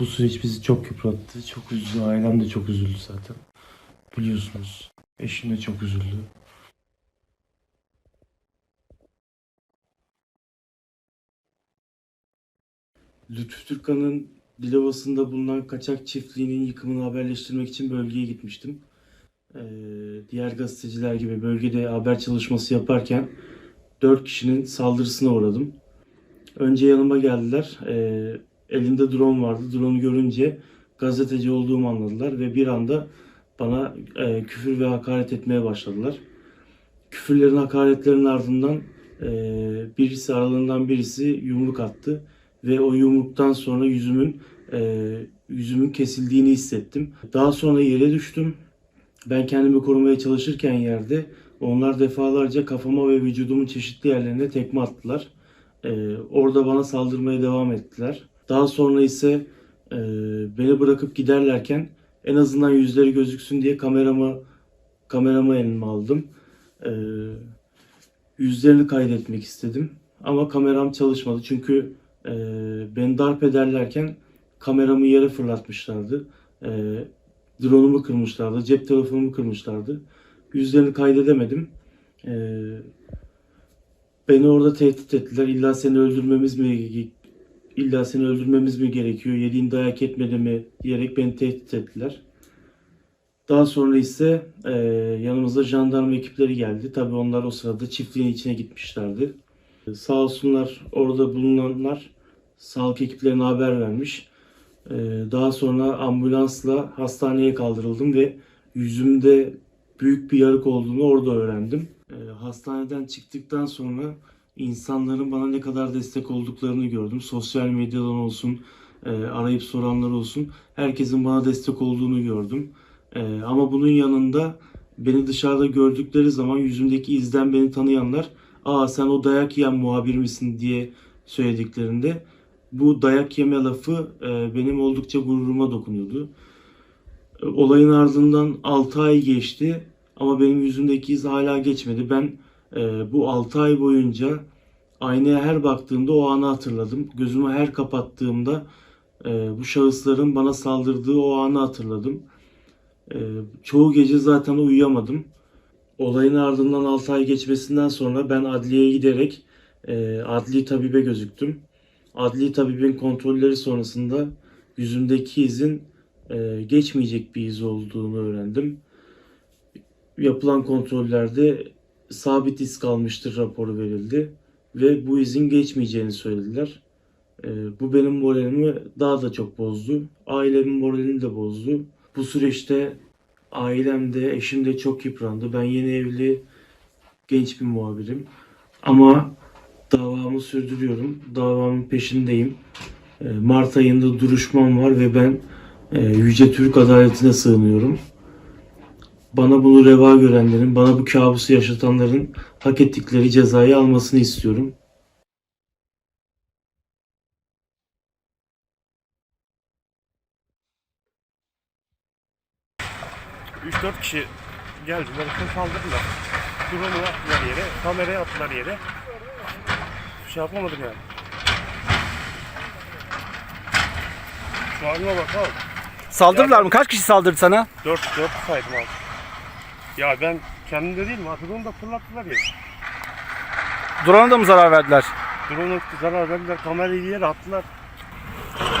Bu süreç bizi çok yıprattı. Çok üzdü. Ailem de çok üzüldü zaten. Biliyorsunuz. Eşim de çok üzüldü. Lütfü Türkan'ın Dilovası'nda bulunan kaçak çiftliğinin yıkımını haberleştirmek için bölgeye gitmiştim. Ee, diğer gazeteciler gibi bölgede haber çalışması yaparken dört kişinin saldırısına uğradım. Önce yanıma geldiler. Ee, elinde drone vardı. Drone'u görünce gazeteci olduğumu anladılar ve bir anda bana e, küfür ve hakaret etmeye başladılar. Küfürlerin, hakaretlerin ardından e, birisi aralarından birisi yumruk attı ve o yumruktan sonra yüzümün e, yüzümün kesildiğini hissettim. Daha sonra yere düştüm. Ben kendimi korumaya çalışırken yerde onlar defalarca kafama ve vücudumun çeşitli yerlerine tekme attılar. E, orada bana saldırmaya devam ettiler. Daha sonra ise e, beni bırakıp giderlerken en azından yüzleri gözüksün diye kameramı kameramı elime aldım. E, yüzlerini kaydetmek istedim. Ama kameram çalışmadı çünkü e, beni darp ederlerken kameramı yere fırlatmışlardı. E, drone'umu kırmışlardı, cep telefonumu kırmışlardı. Yüzlerini kaydedemedim. E, beni orada tehdit ettiler. İlla seni öldürmemiz mi illa seni öldürmemiz mi gerekiyor? Yediğin dayak etmedi mi? diyerek beni tehdit ettiler. Daha sonra ise e, yanımıza jandarma ekipleri geldi. Tabii onlar o sırada çiftliğin içine gitmişlerdi. Sağ olsunlar orada bulunanlar sağlık ekiplerine haber vermiş. Ee, Daha sonra ambulansla hastaneye kaldırıldım ve yüzümde büyük bir yarık olduğunu orada öğrendim. Ee, Hastaneden çıktıktan sonra insanların bana ne kadar destek olduklarını gördüm. Sosyal medyadan olsun, e, arayıp soranlar olsun. Herkesin bana destek olduğunu gördüm. Ee, Ama bunun yanında beni dışarıda gördükleri zaman yüzümdeki izden beni tanıyanlar ''Aa sen o dayak yiyen muhabir misin?'' diye söylediklerinde bu dayak yeme lafı e, benim oldukça gururuma dokunuyordu. E, Olayın ardından 6 ay geçti ama benim yüzümdeki iz hala geçmedi. Ben e, bu 6 ay boyunca aynaya her baktığımda o anı hatırladım. Gözümü her kapattığımda e, bu şahısların bana saldırdığı o anı hatırladım. E, çoğu gece zaten uyuyamadım. Olayın ardından 6 ay geçmesinden sonra ben adliyeye giderek e, adli tabibe gözüktüm. Adli tabibin kontrolleri sonrasında yüzümdeki izin e, geçmeyecek bir iz olduğunu öğrendim. Yapılan kontrollerde sabit iz kalmıştır raporu verildi ve bu izin geçmeyeceğini söylediler. E, bu benim moralimi daha da çok bozdu. Ailemin moralini de bozdu. Bu süreçte ailem de eşim de çok yıprandı. Ben yeni evli genç bir muhabirim. Ama davamı sürdürüyorum. Davamın peşindeyim. E, Mart ayında duruşmam var ve ben e, Yüce Türk adaletine sığınıyorum. Bana bunu reva görenlerin, bana bu kabusu yaşatanların hak ettikleri cezayı almasını istiyorum. 3-4 kişi geldiler, saldırdılar. Drone'u attılar yere, kamerayı attılar yere. Bir şey yapamadım yani. Şu halime bak abi. Saldırdılar mı? Kaç kişi saldırdı sana? 4 4 saydım abi. Ya ben kendimde değilim abi. Drone'u da fırlattılar yere. Drone'a da mı zarar verdiler? Drone'u zarar verdiler, kamerayı yere attılar.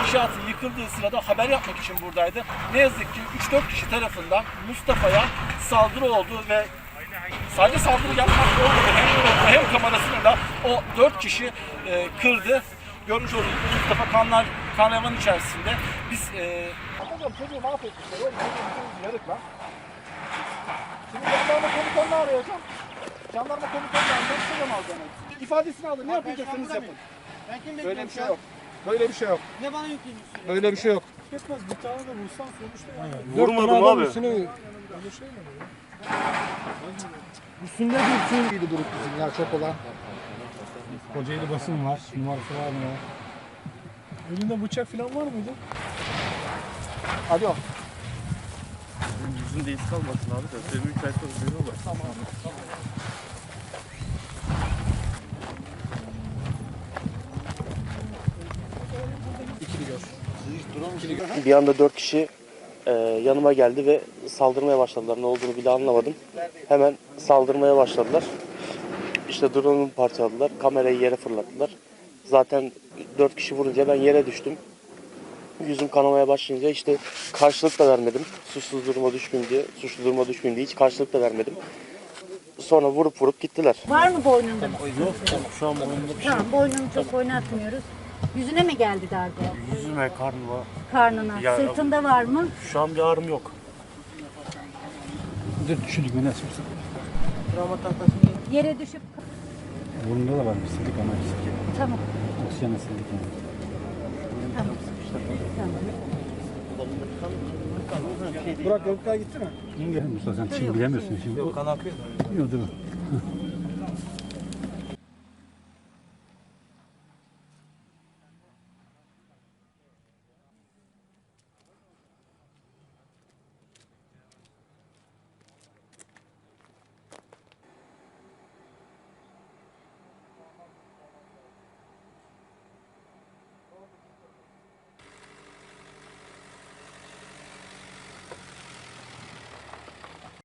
İnşaatın yıkıldığı sırada haber yapmak için buradaydı. Ne yazık ki 3-4 kişi tarafından Mustafa'ya saldırı oldu ve sadece saldırı yapmak olmadı. Hem, hem kamerasını da o 4 kişi e, kırdı. Görmüş olduğunuz Mustafa kanlar, kan içerisinde. Biz e, çocuğu mahvetmişler. Oğlum çocuğu yarık lan. Şimdi jandarma komutanını arayacağım. Jandarma komutanını anlatacağım alacağım. İfadesini alın. Ne yapacaksınız yapın. Ben kim Böyle bekliyorum bir şu şey an? yok. Böyle bir şey yok. Ne bana yükleniyorsun? Böyle bir şey yok. Vurmadım abi. Üstünde dursun gibi durup bizim ya çok olan. Kocaeli basın var. Numarası var mı? Elinde bıçak falan var mıydı? Alo. Yüzünde iz kalmasın abi. Senin 3 ay sonra düğün olur. Tamam. Gör. Bir anda dört kişi e, yanıma geldi ve saldırmaya başladılar. Ne olduğunu bile anlamadım. Hemen saldırmaya başladılar. İşte drone'umu parçaladılar. Kamerayı yere fırlattılar. Zaten dört kişi vurunca ben yere düştüm. Yüzüm kanamaya başlayınca işte karşılık da vermedim. Suçsuz duruma düşmeyeyim diye, suçlu duruma düşmeyeyim diye hiç karşılık da vermedim. Sonra vurup vurup gittiler. Var mı boynunda bir? Yok şu an boynumda bir şey Tamam boynunu çok oynatmıyoruz. Yüzüne mi geldi darbe? Yüzüme, karnıma. Karnına. Ya- Sırtında var mı? Şu an bir ağrım yok. Dur düşürdük mü nasıl? Yere düşüp... Burnunda da var bir sildik ama Tamam. oksijenle sildik yani. Tamam. Tamam. Burak Yolkay gitti mi? Mustafa sen şimdi bilemiyorsun şimdi. Yok kan akıyor. Yok değil mi?